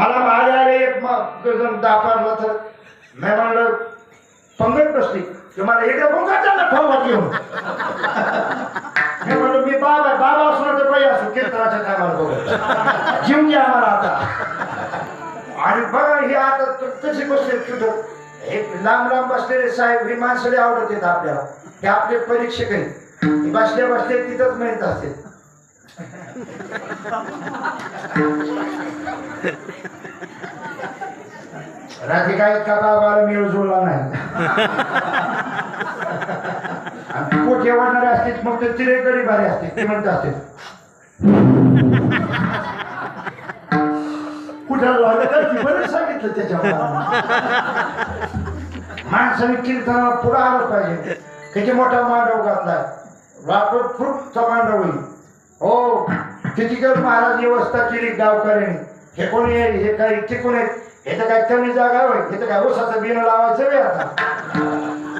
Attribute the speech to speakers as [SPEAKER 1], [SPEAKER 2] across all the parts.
[SPEAKER 1] मला माझ्याकडे एक जण दापारला तर मी म्हणलं पंगत बसली. की मला इकडे पंगाचा ना घेऊन मी म्हणलं मी बाबा आहे बाबा असू तर बाई असू कीर्तनाच्या टायमाला बघू. जीव घ्या आम्हाला आता. आणि बघा हे आता क- कसे बसले तिथं. हे लांब लांब बसलेले साहेब ही माणसं आवडत येत आपल्याला. ते आपले परीक्षक आहेत. बसले बसले तिथंच मिळत असते राधिका इतका बाबाला मिळ जुळला नाही. आणि पोटे वाढणारे असते मग ते तिरे गडी भारी असते ते म्हणत असते कुठं लागलं सांगितलं त्याच्यावर. माणसाने कीर्तनाला पुढं आलं पाहिजे. किती मोठा मांडव घातलाय वापर फ्रूटचा मांडव होईल. हो किती महाराज व्यवस्था केली गावकऱ्यांनी. हे कोणी आहे? हे काही ते कोणी आहे? हे तर काय कमी जागा होय. हे तर काय ओसाचं बिन लावायचं आता.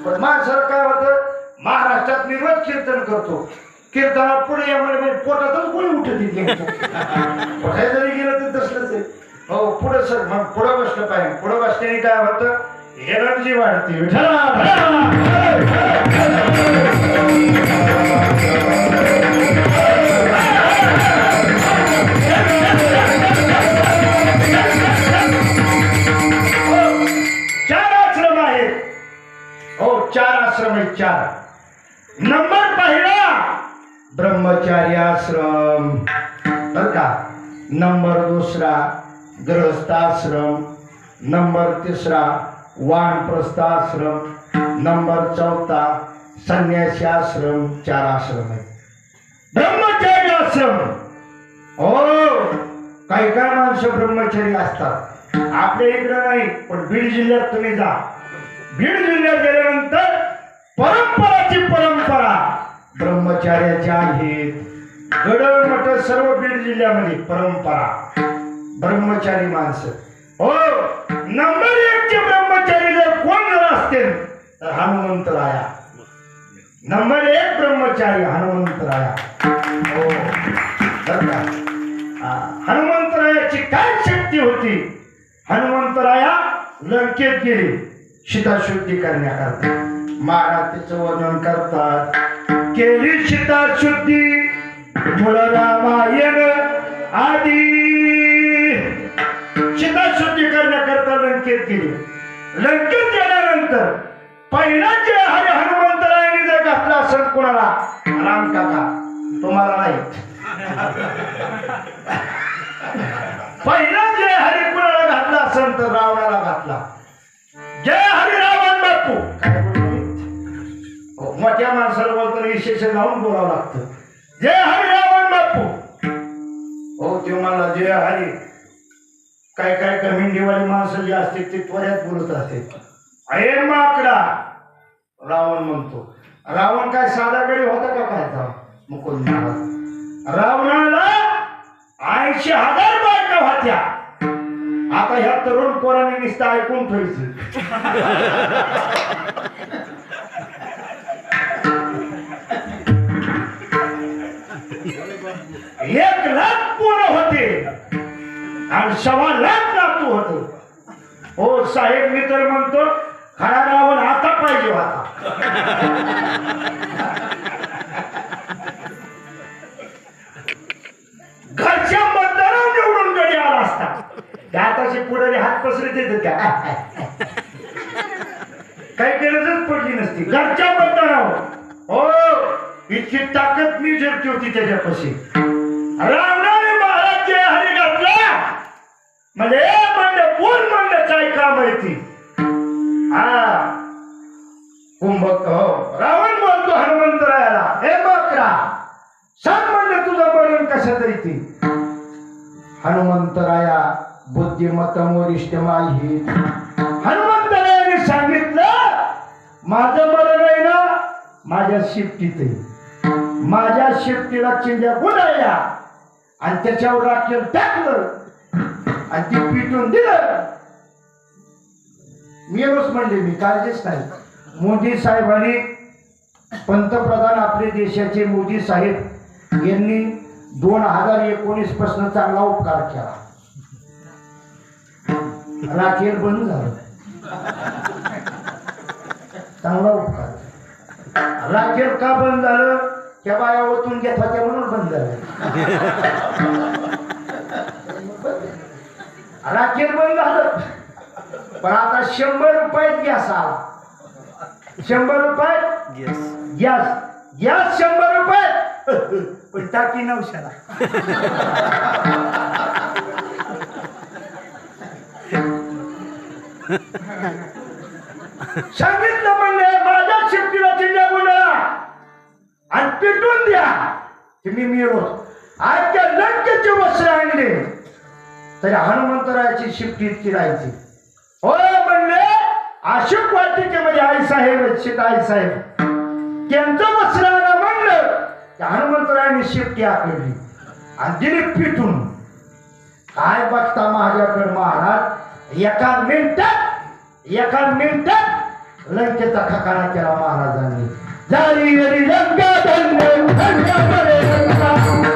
[SPEAKER 1] पण माणसाला काय होतं? महाराष्ट्रात मी रोज कीर्तन करतो. कीर्तना पुढे यामुळे पोटातच कोणी उठत कुठे जरी गेलं तर तसलंच आहे. हो पुढे सर मग पुढं बसलं पाहिजे. पुढे बसल्याने काय होतं? एनर्जी वाढते. विठ्ठला, चार आश्रम आहेत चार. नंबर पहिला ब्रह्मचारी आश्रम. बर का? नंबर दुसरा ग्रहस्थाश्रम नंबर तिसरा वानप्रस्थाश्रम नंबर चौथा संन्यासी आश्रम. चार आश्रम आहे ब्रह्मचारी आश्रम. हो काही काय माणसं ब्रह्मचारी असतात. आपल्या इकडं नाही पण बीड जिल्ह्यात तुम्ही जा. बीड जिल्ह्यात गेल्यानंतर परंपराची परंपरा ब्रह्मचार्याच्या आहेत. गडळ मठ सर्व बीड जिल्ह्यामध्ये परंपरा. ब्रह्मचारी माणसं. हो नंबर एक चे ब्रह्मचारी जर कोण जर असतील तर हनुमंतराया नंबर एक ब्रह्मचारी हनुमंतराया हो हनुमंतरायाची काय शक्ती होती? हनुमंतराया लंकेत गेली. शिताशुद्धी करण्याकरता. महाराज तिचं वर्णन करतात. केली शिताशुद्धी मूळ रामायण आदी. सीताशुद्धी करण्याकरता लंकेत केली लंकेत गेल्यानंतर पहिला जे हरी हनुमंतरायने जर घातला असेल कोणाला? राम काका. तुम्हाला नाही. पहिला जे हरी कुणाला घातला असेल तर रावणाला घातला. जय हरी रावण बापू. काय? हो, मोठ्या माणसाला बोलताना विशेष लावून बोलावं लागतं. जय हरी रावण बापू. हो ते मला जय हरी. काय काय कमिंडीवाली माणसं जी असते ते त्वऱ्यात बोलत असते अये माकडा. रावण म्हणतो रावण काय साधा गडी होता का काय तो? मुकुंद रावणाला ऐंशी हजार बायका होत्या. आता ह्या तरुण पोराने निस्त ऐकून ठेवायचं. एक लाख पूर्ण होते. आणि सव्वा लाख नातू होते. हो साहेब मी तर म्हणतो खरा रावण आता पाहिजे होता. काही गरजच पडली नसती. घरच्या मतदारावर हो इतकी ताकद मी झेपती होती त्याच्यापाशी. रावणाने महाराज जे हरी घातला म्हणजे म्हणलं बोल म्हणलं काय काम आहे ती? हा कुंभक हो. रावण बोलतो हनुमंतरायाला हे बकरा सांग म्हणलं तुझं बळून कशा तरी ती? हनुमंतराया बुद्धिमत्त वरिष्ठ माही हनुमंतरायाने सांगितलं माझं मरण आहे ना माझ्या शिफ्टीत आहे. माझ्या शिफ्टीला चिंध्या गुडायला आणि त्याच्यावर राखेल टाकलं. आणि ती पिटून दिलं. मेलोच म्हणले मी काळजीच नाही. मोदी साहेबांनी पंतप्रधान आपले देशाचे मोदी साहेब यांनी दोन हजार एकोणीसपासून चांगला उपकार केला. राखेल बंद झालं. चांगला उपकार राखेल का बंद झालं? त्या बाया ओतून घेत होत्या म्हणून बंद झालं. राखेल बंद झालं. पण आता शंभर रुपयात गॅस आला. शंभर रुपयात? गॅस. गॅस शंभर रुपये पण टाकी नऊशेला. सांगितलं म्हणले माझ्या शिफ्टीला चिंध्या गुंडा. आणि पिटून द्या. तुम्ही मी मिळो आजच्या लंकेचे वस्त्र आणले. तरी हनुमंतरायाची शिफ्टी इतकी राहायची. होय म्हणले अशोक वाटिकेमध्ये आई साहेब शिक आई साहेब. त्यांचं वस्त्र आणा म्हणलं त्या हनुमंतरायाने शिफ्टी आखली. आणि दिली पिटून काय बघता माझ्याकडे महाराज? एका मिनिटात एका मिनिटात लंकेचा खकारा केला महाराजांनी. जारी लंका धन्य धन्य